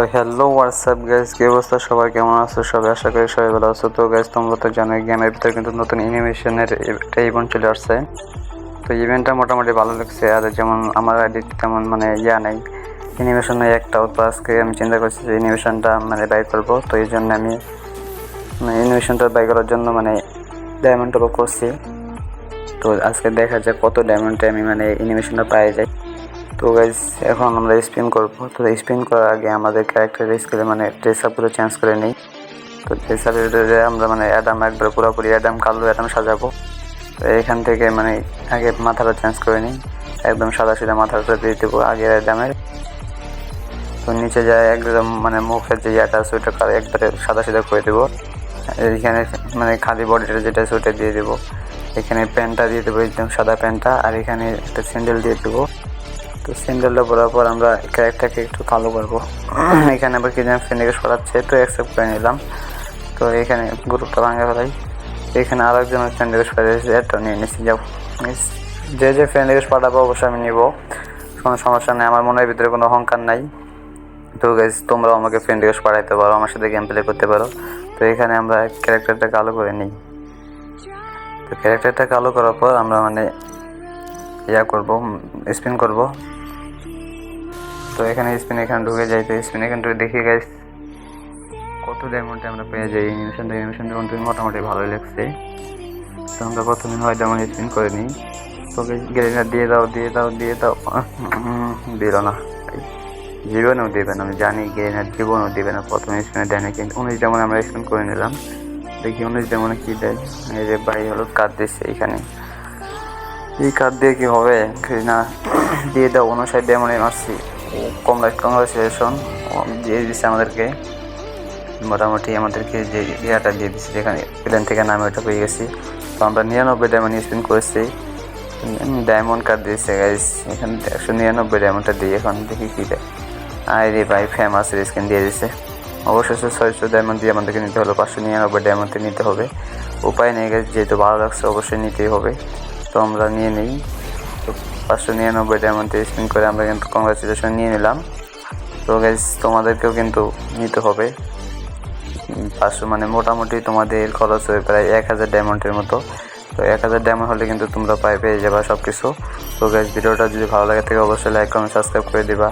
তো hello WhatsApp guys কি অবস্থা? সবাই কেমন আছো? সবাই আশা করি সবাই ভালো আছো। তো গাইজ তোমরা তো জানো গেমের ভিতরে কিন্তু নতুন অ্যানিমেশনের একটা ইভেন্ট চলে আসছে। তো ইভেন্টটা মোটামুটি ভালো লাগছে। আর যেমন আমার আইডি তেমন মানে ইয়া নেই। অ্যানিমেশন নেই একটাও, তো আজকে আমি চিন্তা করছি যে অ্যানিমেশনটা মানে বাই করব। তো, এই জন্য আমি অ্যানিমেশনটা বাই করার জন্য মানে ডায়মন্ড টপ করছি। তো, আজকে দেখা যাক কত ডায়মন্ডে আমি মানে অ্যানিমেশনটা পাই যাই। তো গাইজ এখন আমরা স্পিন করব। তো স্পিন করার আগে আমাদের ক্যারেক্টার স্কিলে মানে ড্রেস আপগুলো চেঞ্জ করে নিই। তো ড্রেস আপে আমরা মানে অ্যাডাম একবার পুরোপুরি অ্যাডাম কালো অ্যাডাম সাজাবো। তো এখান থেকে মানে আগে মাথাটা চেঞ্জ করে নিই। একদম সাদা সিধা মাথাটা দিয়ে দেবো আগের অ্যাডামের তো নিচে যায় একদম মানে মুখের যে ইয়াটা আছে ওইটা একবারে সাদা সিধা করে দেবো। এখানে মানে খালি বডিটা যেটা আছে দিয়ে দেবো। এখানে প্যান্টটা দিয়ে দেবো, একদম সাদা প্যান্টটা আর এখানে একটা স্যান্ডেল দিয়ে দেবো। তো পরার পর আমরা ক্যারেক্টারকে একটু কালো করব। এখানে আবার কি যেন ফ্রেন্ডকে সরাচ্ছে, তো অ্যাকসেপ্ট করে নিলাম। তো এখানে গ্রুপটা ভাঙে ফেলাই। এখানে আর একজনের ফ্রেন্ডকে সরিয়েছে এটা নিয়ে নিচ্ছি যাও। যে যে ফ্রেন্ডকে পাঠাবো অবশ্যই আমি নিব। কোনো সমস্যা নেই, আমার মনের ভিতরে কোনো অহংকার নাই। তো গাইজ তোমরাও আমাকে ফ্রেন্ড রিকোয়েস্ট পাঠাইতে পারো, আমার সাথে গেম প্লে করতে পারো। তো এখানে আমরা ক্যারেক্টারটা কালো করে নিই। তো ক্যারেক্টারটা কালো করার পর আমরা মানে ইয়া করব স্পিন করব। তো এখানে স্পিন, এখানে ঢুকে যাই, তো স্পিন এখানে ঢুকে দেখি গাইজ কত ডায়মন্ডে আমরা পেয়ে যাই। অ্যানিমেশনটা অ্যানিমেশনটা কিন্তু মোটামুটি ভালোই লাগছে। তো আমরা প্রথমে হয় ডায়মন্ড স্পিন করে নিই। তো গ্রেনার দিয়ে দাও দিয়ে দাও দিয়ে দাও। দিল না। জীবনেও দেবে না, আমি জানি গ্রেনার জীবনও দেবে না। প্রথমে স্পিনে দেয় না, কিন্তু উনিশ যেমন আমরা স্পিন করে নিলাম। দেখি উনিশ যেমন কী দেয়। এই যে বাই হলো কার্ড দিচ্ছে এখানে। এই কার্ড দিয়ে কি হবে? না, দিয়ে দাও, উনষাট ডেমনে মারছি। কংগ্রেস কংগ্রেচুলেশন দিয়ে দিচ্ছে আমাদেরকে, মোটামুটি আমাদেরকে যে ইয়াটা দিয়ে দিচ্ছে যেখানে প্লেন থেকে নামে ওটা পেয়ে গেছি। তো আমরা নিরানব্বই ডায়মন্ড স্পিন করেছি। ডায়মন্ড কার্ড দিয়েছে গাইস এখানে একশো নিরানব্বই ডায়মন্ডটা দিয়ে এখন দেখি কী দেয়। আই রে ভাই ফেমাস স্কিন দিয়ে দিচ্ছে অবশেষে ছয়শো ডায়মন্ড দিয়ে আমাদেরকে নিতে হলো, পাঁচশো নিরানব্বই ডায়মন্ডে নিতে হবে। উপায় নেই গেছে যেহেতু ভালো লাগছে, অবশ্যই নিতেই হবে। তো আমরা নিয়ে নিই। পাঁচশো নিরানব্বই ডায়মন্ডে স্পিন করে আমরা কিন্তু কংগ্রাচুলেশন নিয়ে নিলাম। তো গাইজ তোমাদেরকেও কিন্তু নিতে হবে। পাঁচশো মানে মোটামুটি তোমাদের খরচ হয়ে প্রায় এক হাজার ডায়মন্ডের মতো। তো এক হাজার ডায়মন্ড হলে কিন্তু তোমরা পাই পেয়ে যাবা সব কিছু তো গ্যাস ভিডিওটা যদি ভালো লাগে থাকে অবশ্যই লাইক কমেন্ট সাবস্ক্রাইব করে দিবা।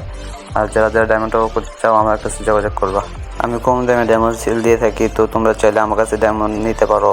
আর যারা যারা ডায়মন্ডটা করতে চাও, আমার কাছে যোগাযোগ করবা। আমি কম দামে ডায়মন্ড সেল দিয়ে থাকি, তো তোমরা চাইলে আমার কাছে ডায়মন্ড নিতে পারো।